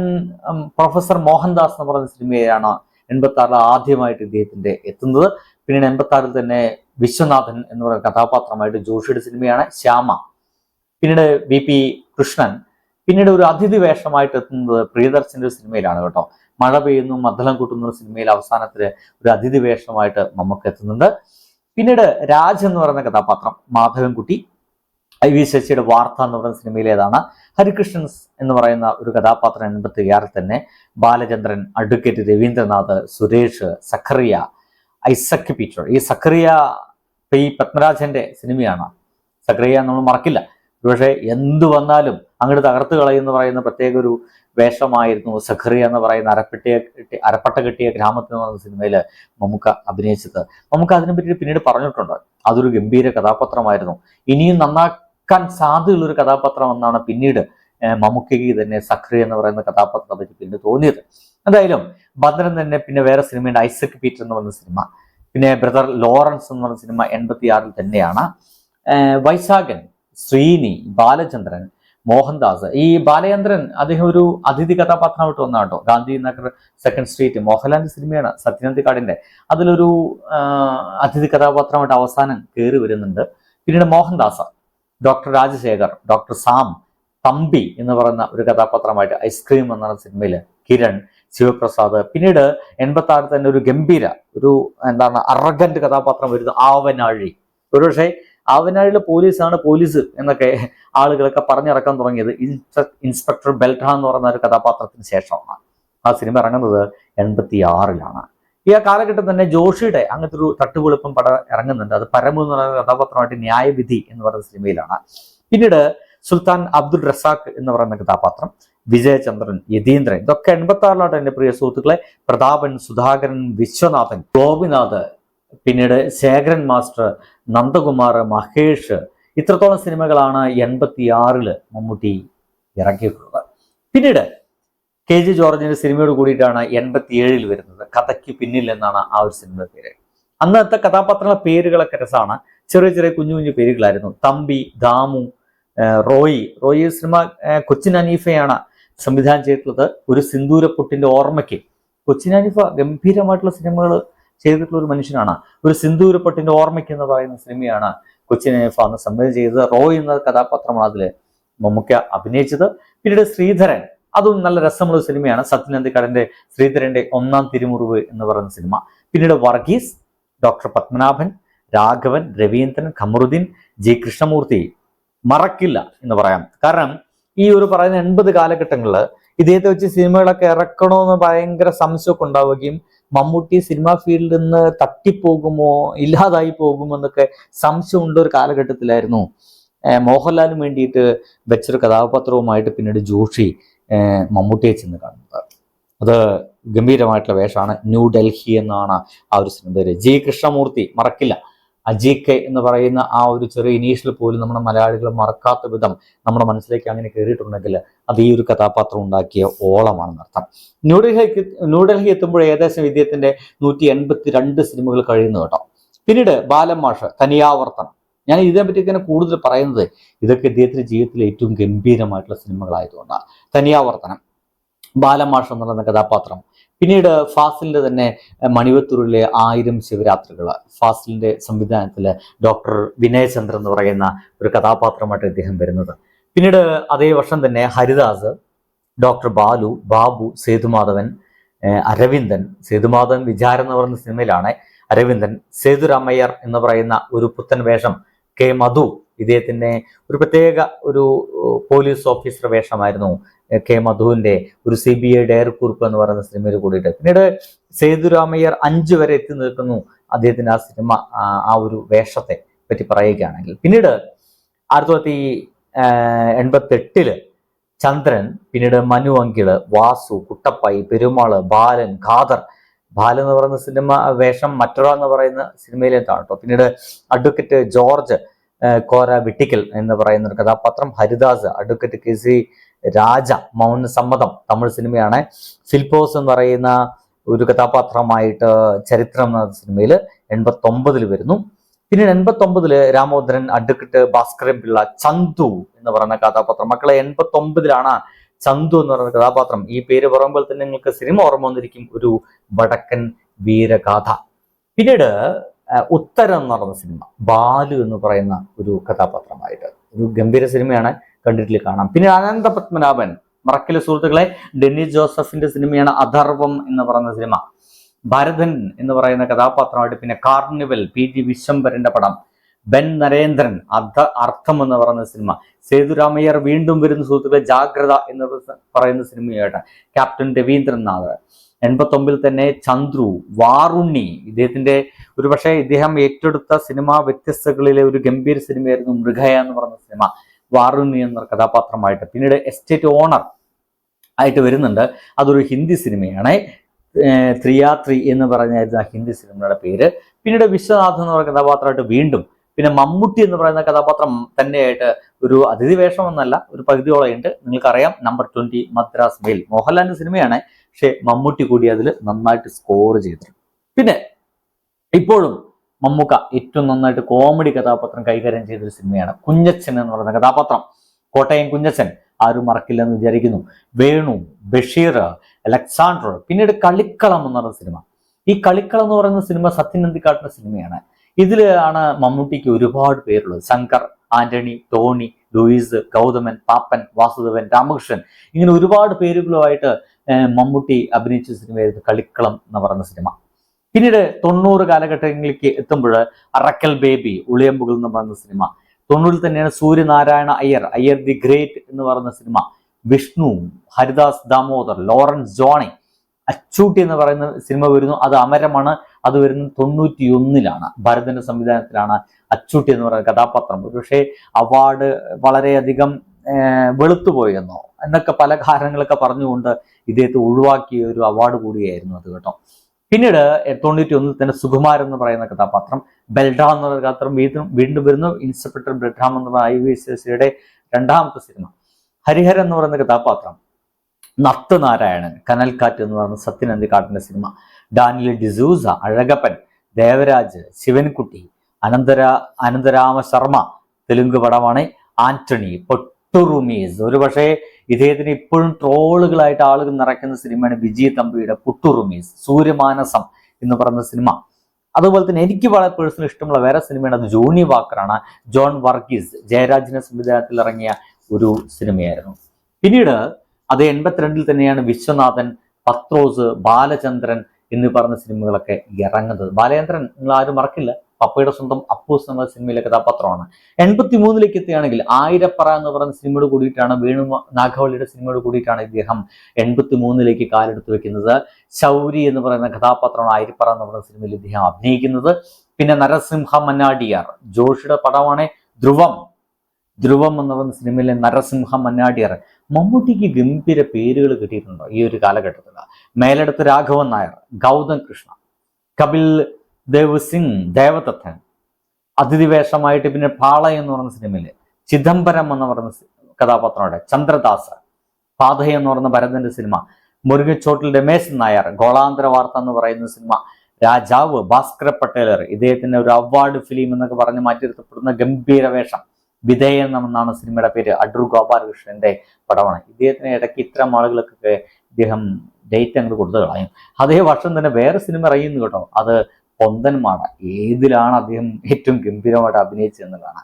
professor Mohandas എന്ന് പറയുന്ന സിനിമയാണ് എൺപത്തി ആറിൽ ആദ്യമായിട്ട് ഇദ്ദേഹത്തിന്റെ എത്തുന്നത്. പിന്നീട് എൺപത്തി ആറിൽ തന്നെ വിശ്വനാഥൻ എന്ന് പറയുന്ന കഥാപാത്രമായിട്ട് ജോഷിയുടെ സിനിമയാണ് ശ്യാമ. പിന്നീട് വി പി കൃഷ്ണൻ. പിന്നീട് ഒരു അതിഥി വേഷമായിട്ട് എത്തുന്നത് പ്രിയദർശന്റെ സിനിമയിലാണ് കേട്ടോ. മഴ പെയ്യുന്നു മദ്ദളം കൂട്ടുന്ന സിനിമയിൽ അവസാനത്തിൽ ഒരു അതിഥി വേഷമായിട്ട് നമുക്ക് എത്തുന്നുണ്ട്. പിന്നീട് രാജ് എന്ന് പറയുന്ന കഥാപാത്രം മാധവൻകുട്ടി. ഐ വി ശശിയുടെ വാർത്ത എന്ന് പറയുന്ന സിനിമയിലേതാണ് ഹരികൃഷ്ണൻസ് എന്ന് പറയുന്ന ഒരു കഥാപാത്രം എൺപത്തി ആറിൽ തന്നെ ബാലചന്ദ്രൻ അഡ്വക്കേറ്റ് രവീന്ദ്രനാഥ് സുരേഷ് സഖറിയ ഐസക് പീറ്റർ. ഈ സഖറിയ ഈ പത്മരാജന്റെ സിനിമയാണ്. സഖറിയ നമ്മൾ മറക്കില്ല. പക്ഷേ എന്ത് വന്നാലും അങ്ങോട്ട് തകർത്ത് കളയെന്ന് പറയുന്ന പ്രത്യേക ഒരു വേഷമായിരുന്നു സഖറിയ എന്ന് പറയുന്ന അരപ്പെട്ടിയ അരപ്പട്ട കെട്ടിയ ഗ്രാമത്തിൽ എന്ന് പറയുന്ന സിനിമയിൽ മമ്മൂക്ക അഭിനയിച്ചത്. മമ്മൂക്ക അതിനെ പറ്റി പിന്നീട് പറഞ്ഞിട്ടുണ്ട്. അതൊരു ഗംഭീര കഥാപാത്രമായിരുന്നു. ഇനിയും നന്നാക്കാൻ സാധ്യതയുള്ള ഒരു കഥാപാത്രം എന്നാണ് പിന്നീട് മമ്മൂക്കയ്ക്ക് തന്നെ സഖ്രി എന്ന് പറയുന്ന കഥാപാത്രത്തെ പറ്റി പിന്നീട് തോന്നിയത്. എന്തായാലും ഭദ്രൻ തന്നെ പിന്നെ വേറെ സിനിമയുണ്ട് ഐസക് പീറ്റർ എന്ന് പറയുന്ന സിനിമ. പിന്നെ ബ്രദർ ലോറൻസ് എന്ന് പറയുന്ന സിനിമ എൺപത്തിയാറിൽ തന്നെയാണ്. വൈശാഖൻ ശ്രീനി ബാലചന്ദ്രൻ മോഹൻദാസ്. ഈ ബാലചന്ദ്രൻ അദ്ദേഹം ഒരു അതിഥി കഥാപാത്രമായിട്ട് വന്ന കേട്ടോ. ഗാന്ധി നഗർ സെക്കൻഡ് സ്ട്രീറ്റ് മോഹൻലാലിന്റെ സിനിമയാണ് സത്യനന്ദിക്കാടിന്റെ അതിലൊരു അതിഥി കഥാപാത്രമായിട്ട് അവസാനം കയറി വരുന്നുണ്ട്. പിന്നീട് മോഹൻദാസ്. ഡോക്ടർ രാജശേഖർ ഡോക്ടർ സാം തമ്പി എന്ന് പറയുന്ന ഒരു കഥാപാത്രമായിട്ട് ഐസ്ക്രീം എന്ന സിനിമയിൽ കിരൺ ശിവപ്രസാദ്. പിന്നീട് എൺപത്തി ആറിൽ തന്നെ ഒരു ഗംഭീര ഒരു എന്താണ് അറഗന്റ് കഥാപാത്രം വരുന്നത് ആവനാഴി. ഒരുപക്ഷെ ആവനാഴിയിലെ പോലീസാണ് പോലീസ് എന്നൊക്കെ ആളുകളൊക്കെ പറഞ്ഞിറക്കാൻ തുടങ്ങിയത്. ഇൻസ്പെക്ടർ ബെൽട്ട എന്ന് പറയുന്ന ഒരു കഥാപാത്രത്തിന് ശേഷമാണ്. ആ സിനിമ ഇറങ്ങുന്നത് എൺപത്തി ആറിലാണ് ഈ ആ കാലഘട്ടം തന്നെ ജോഷിയുടെ അങ്ങനത്തെ ഒരു തട്ടുപൊളിപ്പം പട ഇറങ്ങുന്നുണ്ട്. അത് പരമു എന്ന് പറയുന്ന കഥാപാത്രമായിട്ട് ന്യായവിധി എന്ന് പറയുന്ന സിനിമയിലാണ്. പിന്നീട് സുൽത്താൻ അബ്ദുൾ റസാഖ് എന്ന് പറയുന്ന കഥാപാത്രം വിജയചന്ദ്രൻ യതീന്ദ്രൻ ഇതൊക്കെ എൺപത്തി ആറിലോട്ട് എന്റെ പ്രിയ സുഹൃത്തുക്കളെ പ്രതാപൻ സുധാകരൻ വിശ്വനാഥൻ ഗോപിനാഥ് പിന്നീട് ശേഖരൻ മാസ്റ്റർ നന്ദകുമാർ മഹേഷ് ഇത്രത്തോളം സിനിമകളാണ് എൺപത്തി ആറിൽ മമ്മൂട്ടി ഇറക്കിയിട്ടുള്ളത്. പിന്നീട് കെ ജി ജോർജിന്റെ സിനിമയോട് കൂടിയിട്ടാണ് എൺപത്തി ഏഴിൽ വരുന്നത്. കഥയ്ക്ക് പിന്നിൽ എന്നാണ് ആ ഒരു സിനിമയുടെ പേര്. അന്നത്തെ കഥാപാത്രങ്ങളുടെ പേരുകളൊക്കെ രസമാണ്. ചെറിയ ചെറിയ കുഞ്ഞു കുഞ്ഞു പേരുകളായിരുന്നു. തമ്പി ദാമു റോയി. റോയി സിനിമ കൊച്ചിൻ അനീഫയാണ് സംവിധാനം ചെയ്തിട്ടുള്ളത്. ഒരു സിന്ദൂരപ്പൊട്ടിന്റെ ഓർമ്മയ്ക്ക്. കൊച്ചിൻ അനീഫ ഗംഭീരമായിട്ടുള്ള സിനിമകൾ ചെയ്തിട്ടുള്ള ഒരു മനുഷ്യനാണ്. ഒരു സിന്ദൂരപ്പൊട്ടിന്റെ ഓർമ്മയ്ക്ക് എന്ന് പറയുന്ന സിനിമയാണ് കൊച്ചിൻ അനീഫ അന്ന് സംവിധാനം ചെയ്തത്. റോയി എന്ന കഥാപാത്രമാണ് അതിൽ മമ്മൂക്ക അഭിനയിച്ചത്. പിന്നീട് ശ്രീധരൻ. അതും നല്ല രസമുള്ള സിനിമയാണ് സത്യനന്ദിക്കാടിന്റെ ശ്രീധരന്റെ ഒന്നാം തിരുമുറിവ് എന്ന് പറയുന്ന സിനിമ. പിന്നീട് വർഗീസ് ഡോക്ടർ പത്മനാഭൻ രാഘവൻ രവീന്ദ്രൻ ഖമറുദ്ദീൻ ജി കൃഷ്ണമൂർത്തി. മറക്കില്ല എന്ന് പറയാം. കാരണം ഈ ഒരു പറയുന്ന എൺപത് കാലഘട്ടങ്ങളിൽ ഇദ്ദേഹത്തെ വെച്ച് സിനിമകളൊക്കെ ഇറക്കണമെന്ന് ഭയങ്കര സംശയമൊക്കെ ഉണ്ടാവുകയും മമ്മൂട്ടി സിനിമാ ഫീൽഡിൽ നിന്ന് തട്ടിപ്പോകുമോ ഇല്ലാതായി പോകുമോ എന്നൊക്കെ സംശയമുള്ള ഒരു കാലഘട്ടത്തിലായിരുന്നു. മോഹൻലാലിന് വേണ്ടിയിട്ട് വെച്ചൊരു കഥാപാത്രവുമായിട്ട് പിന്നീട് ജോഷി മമ്മൂട്ടിയെ ചെന്ന് കാണുന്നത്. അത് ഗംഭീരമായിട്ടുള്ള വേഷമാണ്. ന്യൂഡൽഹി എന്നാണ് ആ ഒരു സിനിമ പേര്. ജി കൃഷ്ണമൂർത്തി മറക്കില്ല. അജി കെ എന്ന് പറയുന്ന ആ ഒരു ചെറിയ ഇനീഷ്യൽ പോലും നമ്മുടെ മലയാളികൾ മറക്കാത്ത വിധം നമ്മുടെ മനസ്സിലേക്ക് അങ്ങനെ കയറിയിട്ടുണ്ടെങ്കിൽ അത് ഈ ഒരു കഥാപാത്രം ഉണ്ടാക്കിയ ഓളമാണെന്ന് അർത്ഥം ന്യൂഡൽഹിക്ക് ന്യൂഡൽഹി എത്തുമ്പോൾ ഏകദേശം ഇദ്ദേഹത്തിന്റെ നൂറ്റി എൺപത്തി രണ്ട് സിനിമകൾ കഴിയുന്നു കേട്ടോ. പിന്നീട് ബാലം മാഷ് തനിയാവർത്തനം. ഞാൻ ഇതിനെപ്പറ്റി ഇങ്ങനെ കൂടുതൽ പറയുന്നത് ഇതൊക്കെ ഇദ്ദേഹത്തിന്റെ ജീവിതത്തിലെ ഏറ്റവും ഗംഭീരമായിട്ടുള്ള സിനിമകളായതുകൊണ്ടാണ്. തനിയാവർത്തനം ബാലമാഷം എന്ന് പറയുന്ന കഥാപാത്രം പിന്നീട് ഫാസിലിന്റെ തന്നെ മണിവത്തൂരിലെ ആയിരം ശിവരാത്രികൾ ഫാസിലിന്റെ സംവിധാനത്തിൽ ഡോക്ടർ വിനയചന്ദ്രൻ എന്ന് പറയുന്ന ഒരു കഥാപാത്രമായിട്ട് ഇദ്ദേഹം വരുന്നത്. പിന്നീട് അതേ വർഷം തന്നെ ഹരിദാസ് ഡോക്ടർ ബാലു ബാബു സേതുമാധവൻ അരവിന്ദൻ സേതുമാധവൻ വിചാരം എന്ന് പറയുന്ന സിനിമയിലാണ് അരവിന്ദൻ സേതുരാമയ്യർ എന്ന് പറയുന്ന ഒരു പുത്തൻ വേഷം കെ മധു ഇദ്ദേഹത്തിന്റെ ഒരു പ്രത്യേക ഒരു പോലീസ് ഓഫീസർ വേഷമായിരുന്നു കെ മധുവിന്റെ ഒരു സി ബി ഐ ഡയർക്കുറിപ്പ് എന്ന് പറയുന്ന സിനിമയിൽ കൂടിയിട്ട്. പിന്നീട് സേതുരാമയ്യർ അഞ്ച് വരെ എത്തി നിൽക്കുന്നു അദ്ദേഹത്തിന്റെ ആ സിനിമ ആ, ഒരു വേഷത്തെ പറ്റി പറയുകയാണെങ്കിൽ. പിന്നീട് ആയിരത്തി തൊള്ളായിരത്തി എൺപത്തി എട്ടിൽ ചന്ദ്രൻ പിന്നീട് മനു അങ്കിൾ വാസു കുട്ടപ്പായി പെരുമാൾ ബാലൻ ഖാദർ ബാലൻ എന്ന് പറയുന്ന സിനിമ വേഷം മറ്റൊരാൾ എന്ന് പറയുന്ന സിനിമയിലേതാണ് കേട്ടോ. പിന്നീട് അഡ്വക്കേറ്റ് ജോർജ് കോര വിട്ടിക്കൽ എന്ന് പറയുന്ന ഒരു കഥാപാത്രം Haridas advocate K C Raja മൗന സമ്മതം തമിഴ് സിനിമയാണ്. ഫിൽപോസ് എന്ന് പറയുന്ന ഒരു കഥാപാത്രമായിട്ട് ചരിത്രം എന്ന സിനിമയിൽ എൺപത്തി ഒമ്പതിൽ വരുന്നു. പിന്നീട് എൺപത്തി ഒമ്പതിൽ രാമോദരൻ അഡ്വക്കേറ്റ് ഭാസ്കരൻ പിള്ള ചന്തു എന്ന് പറയുന്ന കഥാപാത്രം. മക്കളെ എൺപത്തി ഒമ്പതിലാണ് ചന്തു എന്ന് പറയുന്ന കഥാപാത്രം. ഈ പേര് പറയുമ്പോൾ തന്നെ നിങ്ങൾക്ക് സിനിമ ഓർമ്മ വന്നിരിക്കും. ഒരു വടക്കൻ വീരഗാഥ. പിന്നീട് ഉത്തരം എന്ന് പറയുന്ന സിനിമ. ബാലു എന്ന് പറയുന്ന ഒരു കഥാപാത്രമായിട്ട്. ഒരു ഗംഭീര സിനിമയാണ് കണ്ടിട്ടിൽ കാണാം. പിന്നെ അനന്ത പത്മനാഭൻ. മറക്കിലെ സുഹൃത്തുക്കളെ ഡെന്നി ജോസഫിന്റെ സിനിമയാണ് അധർവം എന്ന് പറയുന്ന സിനിമ. ഭരതൻ എന്ന് പറയുന്ന കഥാപാത്രമായിട്ട് പിന്നെ കാർണിവൽ പി. ജി. വിശ്വംഭരന്റെ പടം. ബെൻ നരേന്ദ്രൻ അർദ്ധ അർത്ഥം എന്ന് പറയുന്ന സിനിമ. സേതുരാമയ്യർ വീണ്ടും വരുന്ന സുഹൃത്തുക്കളെ ജാഗ്രത എന്ന് പറയുന്ന സിനിമയായിട്ട് ക്യാപ്റ്റൻ രവീന്ദ്രനാഥ് എൺപത്തൊമ്പതിൽ തന്നെ ചന്ദ്രു വാറുണ്ണി. ഇദ്ദേഹത്തിന്റെ ഒരു പക്ഷേ ഇദ്ദേഹം ഏറ്റെടുത്ത സിനിമ വ്യത്യസ്തകളിലെ ഒരു ഗംഭീര സിനിമയായിരുന്നു മൃഗയ എന്ന് പറയുന്ന സിനിമ. വാറുണ്ണി എന്ന കഥാപാത്രമായിട്ട്. പിന്നീട് എസ്റ്റേറ്റ് ഓണർ ആയിട്ട് വരുന്നുണ്ട്. അതൊരു ഹിന്ദി സിനിമയാണ്. ത്രിയാത്രി എന്ന് പറഞ്ഞായിരുന്നു ആ ഹിന്ദി സിനിമയുടെ പേര്. പിന്നീട് വിശ്വനാഥ് എന്ന് പറയുന്ന കഥാപാത്രമായിട്ട് വീണ്ടും പിന്നെ മമ്മൂട്ടി എന്ന് പറയുന്ന കഥാപാത്രം തന്നെയായിട്ട് ഒരു അതിഥി വേഷമൊന്നല്ല ഒരു പകുതിയോളം ഉണ്ട് നിങ്ങൾക്കറിയാം. Number twenty Madras mail. മോഹൻലാലിന്റെ സിനിമയാണ് പക്ഷെ മമ്മൂട്ടി കൂടി അതിൽ നന്നായിട്ട് സ്കോർ ചെയ്തിട്ടുണ്ട്. പിന്നെ ഇപ്പോഴും മമ്മൂക്ക ഏറ്റവും നന്നായിട്ട് കോമഡി കഥാപാത്രം കൈകാര്യം ചെയ്തൊരു സിനിമയാണ് കുഞ്ഞച്ചൻ എന്ന് പറയുന്ന കഥാപാത്രം. കോട്ടയം കുഞ്ഞച്ചൻ ആരും മറക്കില്ലെന്ന് വിചാരിക്കുന്നു. വേണു ബഷീർ അലക്സാണ്ടർ പിന്നീട് കളിക്കളം എന്ന് പറയുന്ന സിനിമ. ഈ കളിക്കളം എന്ന് പറയുന്ന സിനിമ സത്യനന്ദിക്കാട്ടിന്റെ സിനിമയാണ്. ഇതിൽ ആണ് മമ്മൂട്ടിക്ക് ഒരുപാട് പേരുള്ളത്. Shankar Antony Tony Luis Gauthaman Pappan Vasudevan Ramakrishnan. ഇങ്ങനെ ഒരുപാട് പേരുകളുമായിട്ട് മമ്മൂട്ടി അഭിനയിച്ച സിനിമയായിരുന്നു കളിക്കളം എന്ന് പറയുന്ന സിനിമ. പിന്നീട് തൊണ്ണൂറ് കാലഘട്ടങ്ങളിലേക്ക് എത്തുമ്പോൾ അറക്കൽ ബേബി ഉളിയമ്പുകൾ എന്ന് പറയുന്ന സിനിമ. തൊണ്ണൂറിൽ തന്നെയാണ് സൂര്യനാരായണ അയ്യർ അയ്യർ ദി ഗ്രേറ്റ് എന്ന് പറയുന്ന സിനിമ. വിഷ്ണു ഹരിദാസ് ദാമോദർ ലോറൻസ് ജോണി അച്ചൂട്ടി എന്ന് പറയുന്ന സിനിമ വരുന്നു. അത് അമരമാണ്. അത് വരുന്നത് തൊണ്ണൂറ്റി ഒന്നിലാണ് ഭരതന്റെ സംവിധാനത്തിലാണ് അച്ചൂട്ടി എന്ന് പറയുന്ന കഥാപാത്രം. പക്ഷേ അവാർഡ് വളരെയധികം വെളുത്തുപോയെന്നോ വെളുത്തുപോയി എന്നോ എന്നൊക്കെ പല കാരണങ്ങളൊക്കെ പറഞ്ഞുകൊണ്ട് ഇദ്ദേഹത്തെ ഒഴിവാക്കിയ ഒരു അവാർഡ് കൂടിയായിരുന്നു അത് കേട്ടോ. പിന്നീട് തൊണ്ണൂറ്റി ഒന്നിൽ തന്നെ സുകുമാരൻ എന്ന് പറയുന്ന കഥാപാത്രം ബൽഡാം എന്ന് പറയുന്ന കഥാപാത്രം വീണ്ടും വീണ്ടും വരുന്നു. ഇൻസ്പെക്ടർ ബെൽഡാം എന്ന് പറയുന്ന ഐ വി രണ്ടാമത്തെ സിനിമ. ഹരിഹരൻ എന്ന് പറയുന്ന കഥാപാത്രം നത്ത് നാരായണൻ കനൽക്കാറ്റ് എന്ന് പറയുന്ന സത്യനന്ദിക്കാട്ടിന്റെ സിനിമ. ഡാനിയൽ ഡിസൂസ അഴകപ്പൻ ദേവരാജ് ശിവൻകുട്ടി അനന്തരാ അനന്തരാമ ശർമ്മ തെലുങ്ക് പടമാണ്. ആന്റണി പൊട്ടുറുമീസ്. ഒരു പക്ഷേ ഇദ്ദേഹത്തിന് ഇപ്പോഴും ട്രോളുകളായിട്ട് ആളുകൾ നിറയ്ക്കുന്ന സിനിമയാണ് വിജയ് തമ്പിയുടെ പൊട്ടുറുമീസ് സൂര്യമാനസം എന്ന് പറയുന്ന സിനിമ. അതുപോലെ തന്നെ എനിക്ക് വളരെ പേഴ്സണൽ ഇഷ്ടമുള്ള വേറെ സിനിമയാണ് അത് ജോണി വാക്കറാണ്. ജോൺ വർഗീസ് ജയരാജിന്റെ സംവിധാനത്തിൽ ഇറങ്ങിയ ഒരു സിനിമയായിരുന്നു. പിന്നീട് അത് എൺപത്തിരണ്ടിൽ തന്നെയാണ് വിശ്വനാഥൻ പത്രോസ് ബാലചന്ദ്രൻ എന്ന് പറഞ്ഞ സിനിമകളൊക്കെ ഇറങ്ങുന്നത്. ബാലചന്ദ്രൻ നിങ്ങൾ ആരും മറക്കില്ല. പപ്പയുടെ സ്വന്തം അപ്പൂസ് എന്ന സിനിമയിലെ കഥാപാത്രമാണ്. എൺപത്തി മൂന്നിലേക്ക് എത്തുകയാണെങ്കിൽ ആയിരപ്പറ എന്ന് പറയുന്ന സിനിമയോട് കൂടിയിട്ടാണ് വേണു നാഗവള്ളിയുടെ സിനിമയോട് കൂടിയിട്ടാണ് ഇദ്ദേഹം എൺപത്തി മൂന്നിലേക്ക് കാലെടുത്ത് വെക്കുന്നത്. ശൗരി എന്ന് പറയുന്ന കഥാപാത്രമാണ് ആയിരപ്പറ എന്ന് പറയുന്ന സിനിമയിൽ ഇദ്ദേഹം അഭിനയിക്കുന്നത്. പിന്നെ നരസിംഹ മന്നാടിയാർ ജോഷിയുടെ പടമാണ് ധ്രുവം. ധ്രുവം എന്ന് പറയുന്ന സിനിമയിലെ നരസിംഹ മന്നാടിയാർ. മമ്മൂട്ടിക്ക് ഗംഭീര പേരുകൾ കിട്ടിയിട്ടുണ്ടോ ഈ ഒരു കാലഘട്ടത്തിൽ മേലെടുത്ത് രാഘവൻ നായർ ഗൗതം കൃഷ്ണ കപിൽ ദേവ് സിംഗ് ദേവതത്തൻ അതിഥിവേഷമായിട്ട് പിന്നെ പാള എന്ന് പറഞ്ഞ സിനിമയിൽ ചിദംബരം എന്ന് പറഞ്ഞ കഥാപാത്രമുണ്ട് ചന്ദ്രദാസ് പാതയ എന്ന് പറഞ്ഞ ഭരതന്റെ സിനിമ മുരുകച്ചോട്ടിൽ രമേശൻ നായർ ഗോളാന്തര വാർത്ത എന്ന് പറയുന്ന സിനിമ രാജാവ് ഭാസ്കര പട്ടേലർ ഇദ്ദേഹത്തിന്റെ ഒരു അവാർഡ് ഫിലിം എന്നൊക്കെ പറഞ്ഞ് മാറ്റിയിരുത്തപ്പെടുന്ന ഗംഭീര വേഷം. വിധേയൻ എന്നാണ് സിനിമയുടെ പേര്. അടൂർ ഗോപാലകൃഷ്ണന്റെ പടമാണ്. ഇദ്ദേഹത്തിന് ഇടയ്ക്ക് ഇത്തരം ആളുകൾക്കൊക്കെ ഇദ്ദേഹം ഡേറ്റ് അങ്ങോട്ട് കൊടുത്തു കളയും അതേ വർഷം തന്നെ വേറെ സിനിമ അറിയുന്നു കേട്ടോ. അത് പൊന്തന്മാട ഏതിലാണ് അദ്ദേഹം ഏറ്റവും ഗംഭീരമായിട്ട് അഭിനയിച്ചതെന്നുള്ളതാണ്.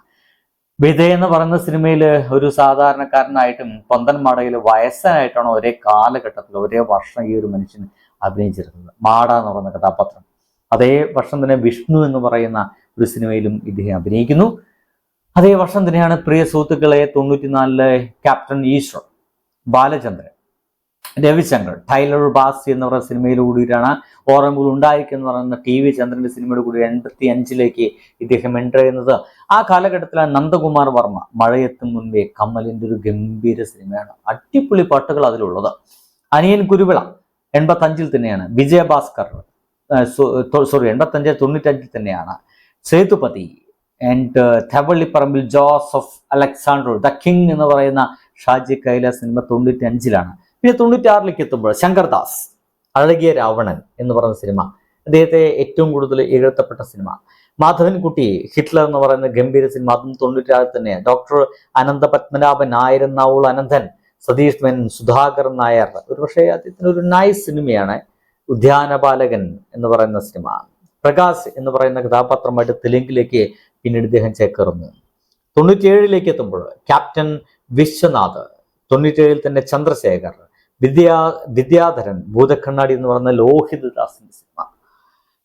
വിധേ എന്ന് പറയുന്ന സിനിമയിൽ ഒരു സാധാരണക്കാരനായിട്ടും പൊന്തന്മാടയിൽ വയസ്സനായിട്ടാണ് ഒരേ കാലഘട്ടത്തിൽ ഒരേ വർഷം ഈ ഒരു മനുഷ്യൻ അഭിനയിച്ചിരുന്നത്. മാട എന്ന് പറയുന്ന കഥാപാത്രം. അതേ വർഷം തന്നെ വിഷ്ണു എന്ന് പറയുന്ന ഒരു സിനിമയിലും ഇദ്ദേഹം അഭിനയിക്കുന്നു. അതേ വർഷം തന്നെയാണ് പ്രിയ സുഹൃത്തുക്കളെ തൊണ്ണൂറ്റിനാലിലെ ക്യാപ്റ്റൻ ഈശ്വർ ബാലചന്ദ്രൻ രവിശങ്കർ ടൈലർ ബാസ് എന്ന് പറയുന്ന സിനിമയിൽ കൂടിയിട്ടാണ് ഓർമ്മകൾ ഉണ്ടായിരിക്കുന്ന പറയുന്ന ടി വി ചന്ദ്രന്റെ സിനിമയുടെ കൂടി എൺപത്തി അഞ്ചിലേക്ക് ഇദ്ദേഹം എന്റർ ചെയ്യുന്നത്. ആ കാലഘട്ടത്തിലാണ് നന്ദകുമാർ വർമ്മ മഴയെത്തും മുൻപേ കമ്മലിന്റെ ഒരു ഗംഭീര സിനിമയാണ്. അടിപൊളി പാട്ടുകൾ അതിലുള്ളത്. അനിയൻ കുരുവിള എൺപത്തി അഞ്ചിൽ തന്നെയാണ് വിജയഭാസ്കർ സോറി എൺപത്തി അഞ്ച് തൊണ്ണൂറ്റഞ്ചിൽ തന്നെയാണ് Sethupathi and Thevallyparambil Joseph Alexander the king എന്ന് പറയുന്ന ഷാജി കൈലാസ് സിനിമ തൊണ്ണൂറ്റി അഞ്ചിലാണ് പിന്നെ തൊണ്ണൂറ്റി ആറിലേക്ക് എത്തുമ്പോൾ ശങ്കർ ദാസ് അഴകിയ രാവണൻ എന്ന് പറയുന്ന സിനിമ. അദ്ദേഹത്തെ ഏറ്റവും കൂടുതൽ ഇഴത്തപ്പെട്ട സിനിമ. മാധവൻകുട്ടി ഹിറ്റ്ലർ എന്ന് പറയുന്ന ഗംഭീര സിനിമ. അതും തൊണ്ണൂറ്റി ആറിൽ തന്നെ ഡോക്ടർ അനന്ത പത്മനാഭൻ നാവുൾ അനന്തൻ സതീഷ് മെൻ സുധാകർ നായർ. ഒരു പക്ഷേ അദ്ദേഹത്തിന് ഒരു നൈസ് സിനിമയാണ് ഉദ്യാനപാലകൻ എന്ന് പറയുന്ന സിനിമ. പ്രകാശ് എന്ന് പറയുന്ന കഥാപാത്രമായിട്ട് തെലുങ്കിലേക്ക് പിന്നീട് ഇദ്ദേഹം ചേക്കേറുന്നു. തൊണ്ണൂറ്റിയേഴിലേക്ക് എത്തുമ്പോൾ ക്യാപ്റ്റൻ വിശ്വനാഥ് തൊണ്ണൂറ്റിയേഴിൽ തന്നെ ചന്ദ്രശേഖർ വിദ്യാ വിദ്യാധരൻ ഭൂതക്കണ്ണാടി എന്ന് പറയുന്ന ലോഹിത് ദാസിന്റെ സിനിമ.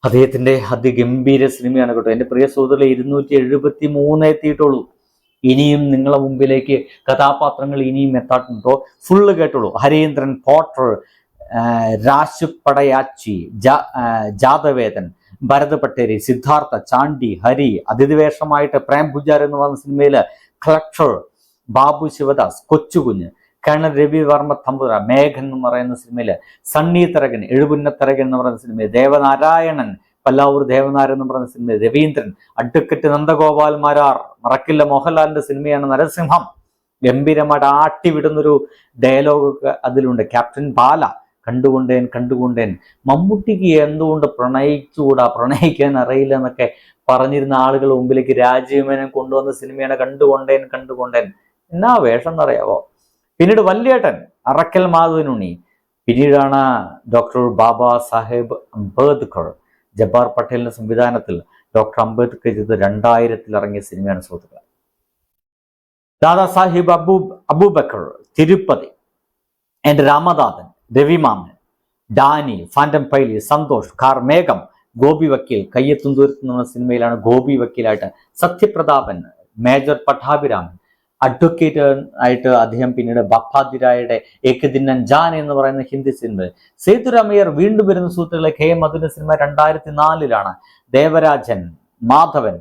അദ്ദേഹത്തിന്റെ അതിഗംഭീര സിനിമയാണ് കേട്ടോ. എന്റെ പ്രിയ സുഹൃത്തുക്കളെ ഇരുന്നൂറ്റി എഴുപത്തി മൂന്ന് എത്തിയിട്ടുള്ളൂ. ഇനിയും നിങ്ങളെ മുമ്പിലേക്ക് കഥാപാത്രങ്ങൾ ഇനിയും എത്താട്ടുണ്ടോ ഫുള്ള് കേട്ടുള്ളൂ ഹരീന്ദ്രൻ പോട്ടർ ജാ ജാതവേദൻ ഭരത് പട്ടേരി സിദ്ധാർത്ഥ ചാണ്ടി ഹരി അതിഥിവേഷമായിട്ട് പ്രേം പൂജാർ എന്ന് പറഞ്ഞ സിനിമയിൽ കളക്ടർ ബാബു ശിവദാസ് കൊച്ചുകുഞ്ഞ് കേണൽ രവിവർമ്മ തമ്പുര മേഘൻ എന്ന് പറയുന്ന സിനിമയിൽ സണ്ണി തരകൻ എഴുപുന്ന തരകൻ എന്ന് പറയുന്ന സിനിമയിൽ ദേവനാരായണൻ പല്ലാവൂർ ദേവനാരൻ എന്ന് പറയുന്ന സിനിമയിൽ രവീന്ദ്രൻ അഡ്വക്കറ്റ് നന്ദഗോപാൽ മാരാർ മറക്കില്ല മോഹൻലാലിന്റെ സിനിമയാണ് നരസിംഹം. ഗംഭീരമായിട്ട് ആട്ടിവിടുന്നൊരു ഡയലോഗ് അതിലുണ്ട്. ക്യാപ്റ്റൻ ബാല കണ്ടുകൊണ്ടേൻ കണ്ടുകൊണ്ടേൻ. മമ്മൂട്ടിക്ക് എന്തുകൊണ്ട് പ്രണയിച്ചുകൂടാ? പ്രണയിക്കാൻ അറിയില്ല എന്നൊക്കെ പറഞ്ഞിരുന്ന ആളുകൾ മുമ്പിലേക്ക് രാജീവമേനൻ കൊണ്ടുവന്ന സിനിമയാണ് കണ്ടുകൊണ്ടേൻ കണ്ടുകൊണ്ടേൻ. എന്നാ വേഷം എന്നറിയാവോ? പിന്നീട് വല്യേട്ടൻ അറക്കൽ മാധവനുണ്ണി. പിന്നീടാണ് ഡോക്ടർ ബാബാ സാഹേബ് അംബേദ്കർ ജബ്ബാർ പട്ടേലിന്റെ സംവിധാനത്തിൽ ഡോക്ടർ അംബേദ്കർ ചെയ്ത് രണ്ടായിരത്തിൽ ഇറങ്ങിയ സിനിമയാണ് സുഹൃത്തുക്കളെ. ദാദാ സാഹിബ് അബൂ അബൂബക്കർ തിരുപ്പതി എന്റെ രാമദാസൻ രവിമാമൻ ഡാനി ഫാന്റം പൈലി സന്തോഷ് കാർ മേഘം ഗോപി വക്കീൽ കയ്യെത്തും ദൂരത്ത് എന്ന സിനിമയിലാണ് ഗോപി വക്കീലായിട്ട് സത്യപ്രതാപൻ മേജർ പട്ടാഭിരാമൻ അഡ്വക്കേറ്റ് ആയിട്ട് അദ്ദേഹം പിന്നീട് ബപ്പാതിരായുടെ ഏകദിനൻ ജാൻ എന്ന് പറയുന്ന ഹിന്ദി സിനിമ സേതുരാമയ്യർ വീണ്ടും വരുന്ന സുഹൃത്തുക്കളെ കെ എം മധുവിന്റെ സിനിമ രണ്ടായിരത്തി നാലിലാണ് ദേവരാജൻ മാധവൻ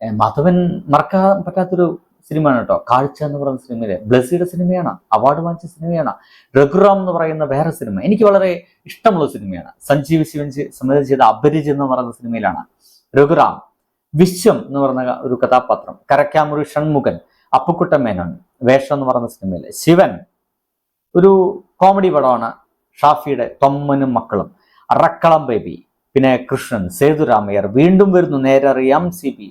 മാധവൻ മറക്കാൻ പറ്റാത്തൊരു സിനിമയാണ് കേട്ടോ. കാഴ്ച എന്ന് പറയുന്ന സിനിമയിലെ ബ്ലസ്സിയുടെ സിനിമയാണ് അവാർഡ് വാങ്ങിച്ച സിനിമയാണ് രഘുറാം എന്ന് പറയുന്ന വേറെ സിനിമ. എനിക്ക് വളരെ ഇഷ്ടമുള്ള സിനിമയാണ്. സഞ്ജീവ് ശിവൻ സംവിധാനം ചെയ്ത അപരിജ് എന്ന് പറയുന്ന സിനിമയിലാണ് രഘുറാം വിശ്വം എന്ന് പറയുന്ന ഒരു കഥാപാത്രം. കരക്കാമുറി ഷൺമുഖൻ അപ്പുക്കുട്ടമേനോൻ വേഷം എന്ന് പറയുന്ന സിനിമയിൽ ശിവൻ. ഒരു കോമഡി പടമാണ് ഷാഫിയുടെ തൊമ്മനും മക്കളും. അറക്കളം ബേബി പിന്നെ കൃഷ്ണൻ സേതുരാമയ്യർ. വീണ്ടും വരുന്നു നേരറിയാം സി ബി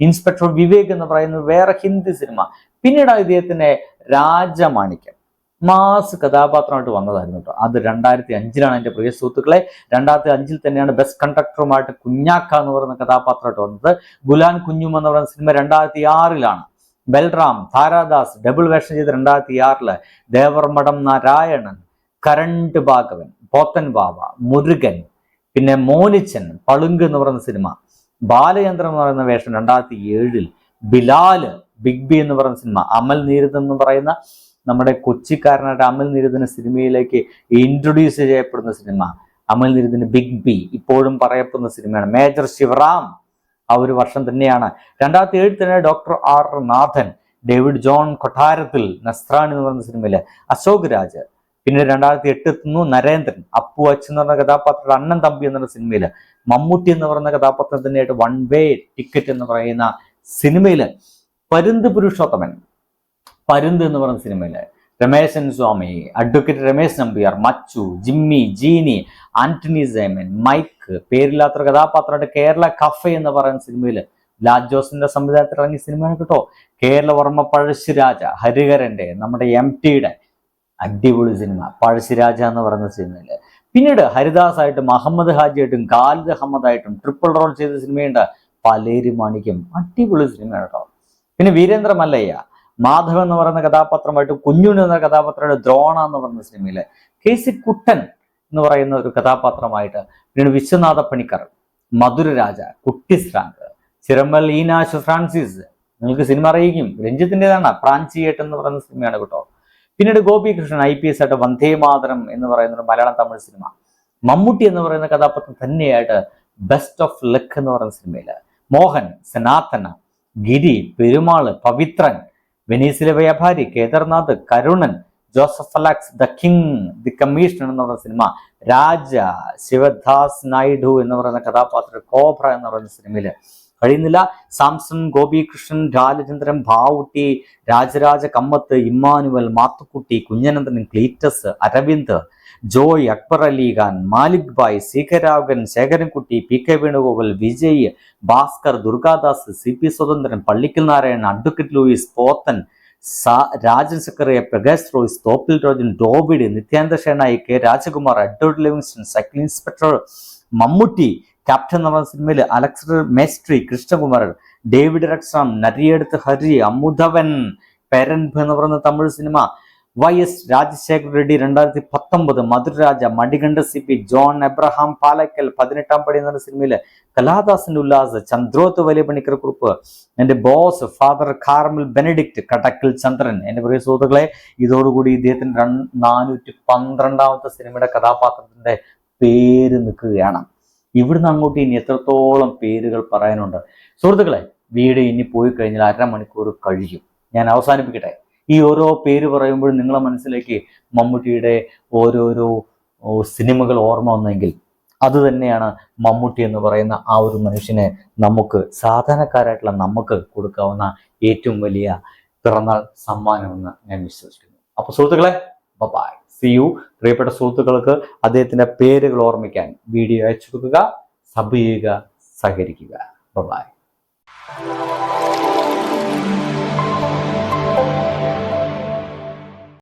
ഇൻസ്പെക്ടർ വിവേക് എന്ന് പറയുന്നത് വേറെ ഹിന്ദി സിനിമ. പിന്നീട് ഇദ്ദേഹത്തിന്റെ രാജമാണിക്യം. മാസ് കഥാപാത്രമായിട്ട് വന്നതായിരുന്നു കേട്ടോ. അത് രണ്ടായിരത്തി അഞ്ചിലാണ് എന്റെ പ്രിയ സുഹൃത്തുക്കളെ. രണ്ടായിരത്തി അഞ്ചിൽ തന്നെയാണ് ബെസ്റ്റ് കണ്ടക്ടറുമായിട്ട് കുഞ്ഞാക്ക എന്ന് പറയുന്ന കഥാപാത്രമായിട്ട് വന്നത്. ഗുലാൻ കുഞ്ഞും എന്ന് പറയുന്ന സിനിമ രണ്ടായിരത്തി ആറിലാണ് ബൽറാം താരാദാസ് ഡബിൾ വേഷം ചെയ്ത് രണ്ടായിരത്തി ആറിൽ ദേവർമഠം നാരായണൻ കരണ്ട് ഭാഗവൻ പോത്തൻ ബാബ മുരുകൻ പിന്നെ മോനിച്ചൻ പളുങ്ക് എന്ന് പറയുന്ന സിനിമ. ബാലചന്ദ്രൻ എന്ന് പറയുന്ന വേഷം രണ്ടായിരത്തി ഏഴിൽ ബിലാൽ ബിഗ് ബി എന്ന് പറയുന്ന സിനിമ അമൽ നീരദ് എന്ന് പറയുന്ന നമ്മുടെ കൊച്ചിക്കാരനായിട്ട് അമൽ നീരദിന് സിനിമയിലേക്ക് ഇൻട്രൊഡ്യൂസ് ചെയ്യപ്പെടുന്ന സിനിമ. അമൽ നീരദിന്റെ ബിഗ് ബി ഇപ്പോഴും പറയപ്പെടുന്ന സിനിമയാണ്. മേജർ ശിവറാം ആ ഒരു വർഷം തന്നെയാണ്. രണ്ടായിരത്തി ഏഴിൽ തന്നെ ഡോക്ടർ ആർ. നാഥൻ ഡേവിഡ് ജോൺ കൊട്ടാരത്തിൽ നസ്രാൻ എന്ന് പറയുന്ന സിനിമയിൽ അശോക് രാജ് പിന്നെ രണ്ടായിരത്തി എട്ടിൽ നിന്നു നരേന്ദ്രൻ അപ്പു അച്ഛൻ എന്ന് പറഞ്ഞ കഥാപാത്രത്തിൽ അണ്ണൻ തമ്പി എന്ന സിനിമയിൽ മമ്മൂട്ടി എന്ന് പറയുന്ന കഥാപാത്രം തന്നെയായിട്ട് വൺ വേ ടിക്കറ്റ് എന്ന് പറയുന്ന സിനിമയിൽ. പരുന്ത് പുരുഷോത്തമൻ. പരുന്ത് എന്ന് പറയുന്ന സിനിമയിൽ. രമേശൻ സ്വാമി അഡ്വക്കേറ്റ് രമേശ് നമ്പ്യാർ മച്ചു ജിമ്മി ജീനി ആന്റണി സേമൻ മൈക്ക് പേരില്ലാത്തൊരു കഥാപാത്രമായിട്ട് കേരള കഫേ എന്ന് പറയുന്ന സിനിമയിൽ. ലാൽ ജോസിന്റെ സംവിധാനത്തിൽ ഇറങ്ങിയ സിനിമയാണ് കേട്ടോ. കേരളവർമ്മ പഴശ്ശിരാജ ഹരിഹരന്റെ നമ്മുടെ എം ടിയുടെ അടിപൊളി സിനിമ പഴശ്ശിരാജ എന്ന് പറയുന്ന സിനിമയിൽ പിന്നീട് ഹരിദാസ് ആയിട്ടും അഹമ്മദ് ഹാജിയായിട്ടും ഖാലിദ് അഹമ്മദായിട്ടും ട്രിപ്പിൾ റോൾ ചെയ്ത സിനിമയുണ്ട്. പലേരി മാണിക്യം. അടിപൊളി സിനിമയാണ് കേട്ടോ. പിന്നെ വീരേന്ദ്ര മല്ലയ്യ മാധവൻ എന്ന് പറയുന്ന കഥാപാത്രമായിട്ട് കുഞ്ഞുണ്ണി എന്ന കഥാപാത്രമായിട്ട് ദ്രോണ എന്ന് പറയുന്ന സിനിമയിൽ. കെ സി കുട്ടൻ എന്ന് പറയുന്ന ഒരു കഥാപാത്രമായിട്ട് പിന്നീട് വിശ്വനാഥ പണിക്കർ മധുരരാജ കുട്ടിശ്രാങ്ക് ചിരമ്മൽ ഈനാശ് ഫ്രാൻസിസ്. നിങ്ങൾക്ക് സിനിമ അറിയിക്കും. രഞ്ജിത്തിന്റെതാണ് പ്രാഞ്ചിയേട്ട് എന്ന് പറയുന്ന സിനിമയാണ് കേട്ടോ. പിന്നീട് ഗോപികൃഷ്ണൻ ഐ പി എസ് ആയിട്ട് വന്ദേ മാതരം എന്ന് പറയുന്ന ഒരു മലയാളം തമിഴ് സിനിമ. മമ്മൂട്ടി എന്ന് പറയുന്ന കഥാപാത്രം തന്നെയായിട്ട് ബെസ്റ്റ് ഓഫ് ലക്ക് എന്ന് പറയുന്ന സിനിമയിൽ. മോഹൻ സനാതന ഗിരി പെരുമാൾ പവിത്രൻ വെനീസിലെ വ്യാപാരി Kedarnath Karunan Joseph Alex the king the commissioner എന്ന് പറയുന്ന സിനിമ. രാജ ശിവദാസ് നായിഡു എന്ന് പറയുന്ന കഥാപാത്രം കോബ്ര എന്ന് പറയുന്ന സിനിമയിൽ കഴിയുന്നില്ല. Samson Gopikrishnan Rajachandran Bhavutty Rajaraja Kammath Emmanuel Mathukutty Kunjanandan Cletus Aravind Joy Akbar Ali Khan Malik Bhai സീകരാഗൻ Sekharankutty P K Venugopal Vijay Bhaskar Durgadas C P Swathanthran Pallikkal Narayanan advocate Louis Pothan Rajan Zachariah Prakash Royce Thoppil രോജൻ ഡോബിഡ് Nithyananda Shenoy K Rajakumar Edward Livingstone cycle inspector Mammootty captain എന്ന് പറഞ്ഞ സിനിമയിൽ അലക്സർ മേസ്ട്രി Krishnakumaran David റക്സാം നരിയെടുത്ത് ഹരി അമുധവൻ പെരൻപ് എന്ന് പറയുന്ന Tamil cinema Y S Rajasekhar Reddy രണ്ടായിരത്തി പത്തൊമ്പത് Madhuraraja മടികണ്ഠ C P John Abraham Palakkal Pathinettam Padi എന്ന സിനിമയിൽ കലാദാസിന്റെ ഉല്ലാസ് ചന്ദ്രോത്ത് വലിയ പണിക്കർ കുറിപ്പ് എന്റെ ബോസ് ഫാദർ കാർമൽ ബെനഡിക്റ്റ് കടക്കൽ ചന്ദ്രൻ. എന്റെ പ്രിയ സുഹൃത്തുക്കളെ ഇതോടുകൂടി ഇദ്ദേഹത്തിന്റെ നാനൂറ്റി പന്ത്രണ്ടാമത്തെ സിനിമയുടെ കഥാപാത്രത്തിന്റെ പേര് നിൽക്കുകയാണ്. ഇവിടുന്ന് അങ്ങോട്ട് ഇനി എത്രത്തോളം പേരുകൾ പറയാനുണ്ട്? സുഹൃത്തുക്കളെ വീട് ഇനി പോയി കഴിഞ്ഞാൽ അരമണിക്കൂർ കഴിയും. ഞാൻ അവസാനിപ്പിക്കട്ടെ. ഈ ഓരോ പേര് പറയുമ്പോഴും നിങ്ങളെ മനസ്സിലേക്ക് മമ്മൂട്ടിയുടെ ഓരോരോ സിനിമകൾ ഓർമ്മ വന്നെങ്കിൽ അത് തന്നെയാണ് മമ്മൂട്ടി എന്ന് പറയുന്ന ആ ഒരു മനുഷ്യനെ നമുക്ക് സാധാരണക്കാരായിട്ടുള്ള നമുക്ക് കൊടുക്കാവുന്ന ഏറ്റവും വലിയ പിറന്നാൾ സമ്മാനമെന്ന് ഞാൻ വിശ്വസിക്കുന്നു. അപ്പോൾ സുഹൃത്തുക്കളെ ബൈ സി യു പ്രിയപ്പെട്ട സുഹൃത്തുക്കൾക്ക് അദ്ദേഹത്തിന്റെ പേരുകൾ ഓർമ്മിക്കാൻ വീഡിയോ അയച്ചു കൊടുക്കുക സബ് ചെയ്യുക സഹകരിക്കുക. ബൈ